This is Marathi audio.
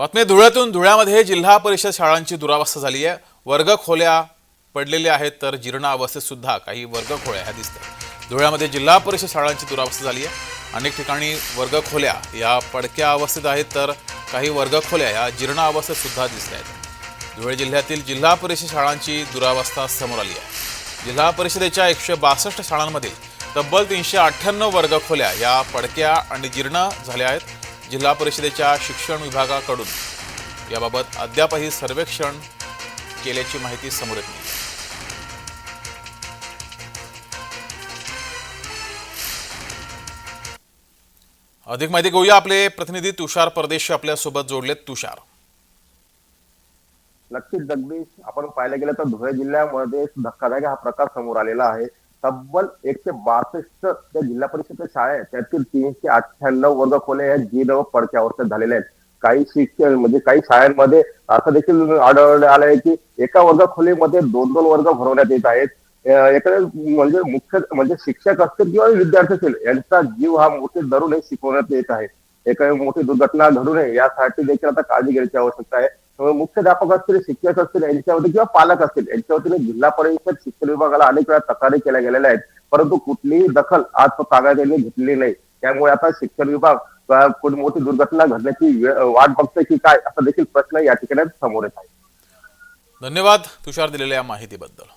बातमी धुळ्यातून. धुळ्यामध्ये जिल्हा परिषद शाळांची दुरावस्था झाली आहे. वर्ग खोल्या पडलेल्या आहेत तर जीर्ण अवस्थेत सुद्धा काही वर्ग खोल्या ह्या दिसतात धुळ्यामध्ये जिल्हा परिषद शाळांची दुरावस्था झाली आहे. अनेक ठिकाणी वर्ग खोल्या या पडक्या अवस्थेत आहेत तर काही वर्ग खोल्या या जीर्ण अवस्थेत सुद्धा दिसत आहेत. धुळे जिल्ह्यातील जिल्हा परिषद शाळांची दुरावस्था समोर आली आहे. जिल्हा परिषदेच्या एकशे बासष्ट शाळांमधील तब्बल तीनशे अठ्ठ्याण्णव वर्ग खोल्या या पडक्या आणि जीर्ण झाल्या आहेत. जिल्हा परिषदेच्या शिक्षण विभागाकडून याबाबत अद्यापही सर्वेक्षण केल्याची माहिती समोर येत नाही. अधिक माहिती घेऊया. आपले प्रतिनिधी तुषार परदेश आपल्यासोबत जोडलेत. तुषार. नक्कीच जगदीश आपण पाहायला गेलं तर धुळे जिल्ह्यामध्ये धक्कादायक हा प्रकार समोर आलेला आहे. तब्बल एकशे बासष्ट त्या जिल्हा परिषदेच्या शाळा आहेत त्यातील तीनशे अठ्ठ्याण्णव वर्ग खोल्या या जीर्ण व पडक्या अवस्थेत झालेल्या आहेत. काही शिक्षण म्हणजे काही शाळांमध्ये असं देखील आढळून आलं आहे की एका वर्ग खोलीमध्ये दोन दोन वर्ग भरवण्यात येत आहेत. अं, एखाद्या म्हणजे मुख्य म्हणजे शिक्षक असतील किंवा विद्यार्थी असतील यांचा जीव हा मोठे धरून हे शिकवण्यात येत आहे. एखादी मोठी दुर्घटना घडू नये यासाठी देखील आता काळजी घेण्याची आवश्यकता आहे. मुख्याध्यापक असतील शिक्षक असतील यांच्यावरती किंवा पालक असतील यांच्यावरती जिल्हा परिषद शिक्षण विभागाला अनेक वेळा तक्रारी केल्या गेलेल्या आहेत. परंतु कुठलीही दखल आज ताब्यात घेतलेली नाही. त्यामुळे आता शिक्षण विभाग कोणी मोठी दुर्घटना घडण्याची वाट बघतोय की काय असा देखील प्रश्न या ठिकाणी समोर येत आहे. धन्यवाद. तुषार दिलेल्या माहितीबद्दल.